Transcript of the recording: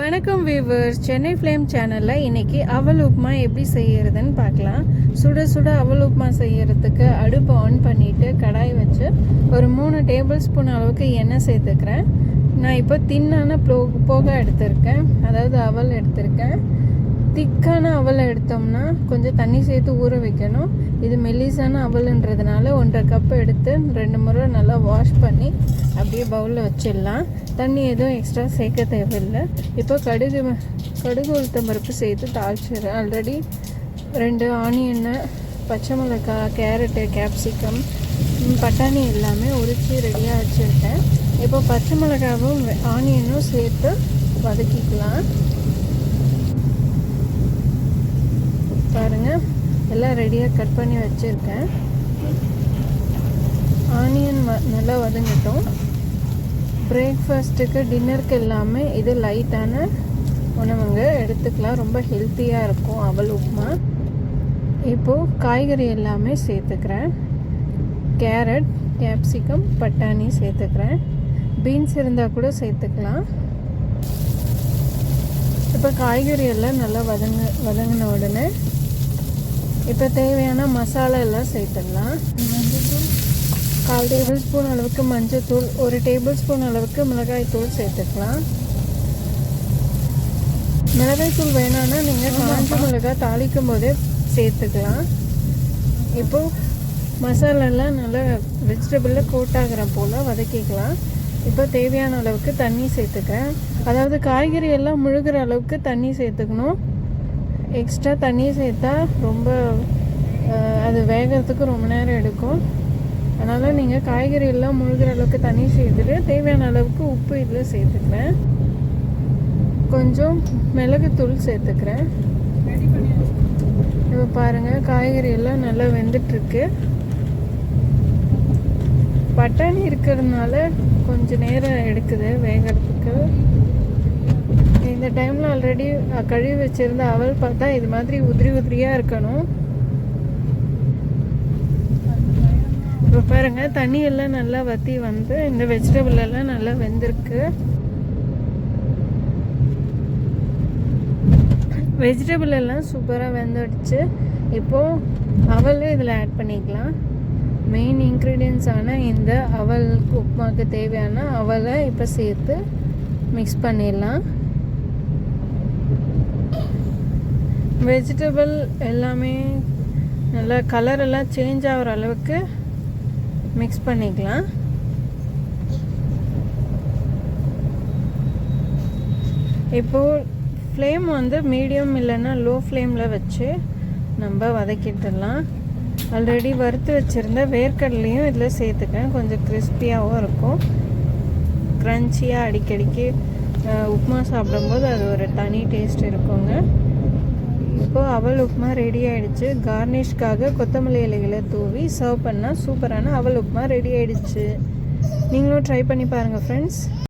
வணக்கம் viewers Chennai flame சேனலில் இன்றைக்கி அவல் உப்புமா எப்படி செய்கிறதுன்னு பார்க்கலாம். சுட சுட அவல் உப்புமா செய்கிறதுக்கு அடுப்பு ஆன் பண்ணிவிட்டு கடாய் வச்சு ஒரு மூணு டேபிள் ஸ்பூன் அளவுக்கு எண்ணெய் சேர்த்துக்கிறேன். நான் இப்போ தின்னான ப்ளோ போக எடுத்திருக்கேன். அதாவது அவல் எடுத்திருக்கேன். திக்கான அவல் எடுத்தோம்னா கொஞ்சம் தண்ணி சேர்த்து ஊற வைக்கணும். இது மெல்லிசான அவல்ன்றதுனால ஒன்றரை கப் எடுத்து ரெண்டு முறை நல்லா வாஷ் பண்ணி அப்படியே பவுலில் வச்சிடலாம். தண்ணி எதுவும் எக்ஸ்ட்ரா சேர்க்க தேவையில்லை. இப்போ கடுகு கடுகு உளுத்தம் பருப்பு சேர்த்து தாளிச்சிடுறேன். ஆல்ரெடி ரெண்டு ஆனியன்னு பச்சை மிளகாய் கேரட்டு கேப்சிகம் பட்டாணி எல்லாமே உரித்து ரெடியாக வச்சுருக்கேன். இப்போ பச்சை மிளகாவும் ஆனியனும் சேர்த்து வதக்கிக்கலாம். பாருங்கள் எல்லாம் ரெடியாக கட் பண்ணி வச்சுருக்கேன். ஆனியன் நல்லா வதங்கட்டும். பிரேக்ஃபாஸ்ட்டுக்கு டின்னருக்கு எல்லாமே இது லைட்டான உணவுங்க. எடுத்துக்கலாம். ரொம்ப ஹெல்த்தியாக இருக்கும் அவல் உப்புமா இப்போது காய்கறி எல்லாமே சேர்த்துக்கிறேன். கேரட் கேப்சிகம் பட்டாணி சேர்த்துக்கிறேன். பீன்ஸ் இருந்தால் கூட சேர்த்துக்கலாம். இப்போ காய்கறி எல்லாம் நல்லா வதங்க வதங்கின உடனே இப்போ தேவையான மசாலா எல்லாம் சேர்த்துடலாம். கால் டேபிள் ஸ்பூன் அளவுக்கு மஞ்சத்தூள் ஒரு டேபிள் ஸ்பூன் அளவுக்கு மிளகாய் தூள் சேர்த்துக்கலாம். மிளகாய் தூள் வேணான்னா நீங்கள் காஞ்ச மிளகாய் தாளிக்கும் போதே சேர்த்துக்கலாம். இப்போது மசாலாலாம் நல்லா வெஜிடபிளில் கோட் ஆகிற போல் வதக்கிக்கலாம். இப்போ தேவையான அளவுக்கு தண்ணி சேர்த்துக்கிறேன். அதாவது காய்கறி எல்லாம் முழுகிற அளவுக்கு தண்ணி சேர்த்துக்கணும். எக்ஸ்ட்ரா தண்ணி சேர்த்தா ரொம்ப அது வேகிறதுக்கு ரொம்ப நேரம் எடுக்கும். அதனால் நீங்கள் காய்கறி எல்லாம் முழுகிற அளவுக்கு தண்ணி சேர்த்துட்டு தேவையான அளவுக்கு உப்பு இதில் சேர்த்துக்கிறேன். கொஞ்சம் மிளகுத்தூள் சேர்த்துக்கிறேன். இப்போ பாருங்கள் காய்கறி எல்லாம் நல்லா வெந்துட்டுருக்கு. பட்டாணி இருக்கிறதுனால கொஞ்சம் நேரம் எடுக்குது வேகிறதுக்கு. இந்த டைமில் ஆல்ரெடி கழுவி வச்சுருந்த அவல் பார்த்தா இது மாதிரி உதிரி உதிரியாக இருக்கணும். இப்போ பாருங்கள் தண்ணியெல்லாம் நல்லா வற்றி வந்து இந்த வெஜிடபிள் எல்லாம் நல்லா வெந்திருக்கு. வெஜிடபிள் எல்லாம் சூப்பராக வெந்துடுச்சு. இப்போது அவலும் இதில் ஆட் பண்ணிக்கலாம். மெயின் இன்க்ரீடியன்ஸான இந்த அவல் உப்புமாவுக்கு தேவையான அவலை இப்போ சேர்த்து மிக்ஸ் பண்ணிடலாம். வெஜிடபிள் எல்லாமே நல்லா கலரெல்லாம் சேஞ்ச் ஆகிற அளவுக்கு மிக்ஸ் பண்ணிக்கலாம். இப்போது ஃப்ளேம் வந்து மீடியம் இல்லைன்னா லோ ஃப்ளேமில் வச்சு நம்ம வதக்கிட்டுடலாம் ஆல்ரெடி வறுத்து வச்சுருந்த வேர்க்கடலையும் இதில் சேர்த்துக்கேன் கொஞ்சம் கிறிஸ்பியாகவும் இருக்கும். க்ரன்ச்சியாக அடிக்கடிக்கு உப்புமா சாப்பிடும்போது அது ஒரு தனி டேஸ்ட் இருக்குங்க. இப்போது அவல் உப்புமா ரெடி ஆகிடுச்சு கார்னிஷ்காக கொத்தமல்லி இலைகளை தூவி சர்வ் பண்ணால் சூப்பரான அவல் உப்புமா ரெடி ஆகிடுச்சு நீங்களும் ட்ரை பண்ணி பாருங்கள் ஃப்ரெண்ட்ஸ்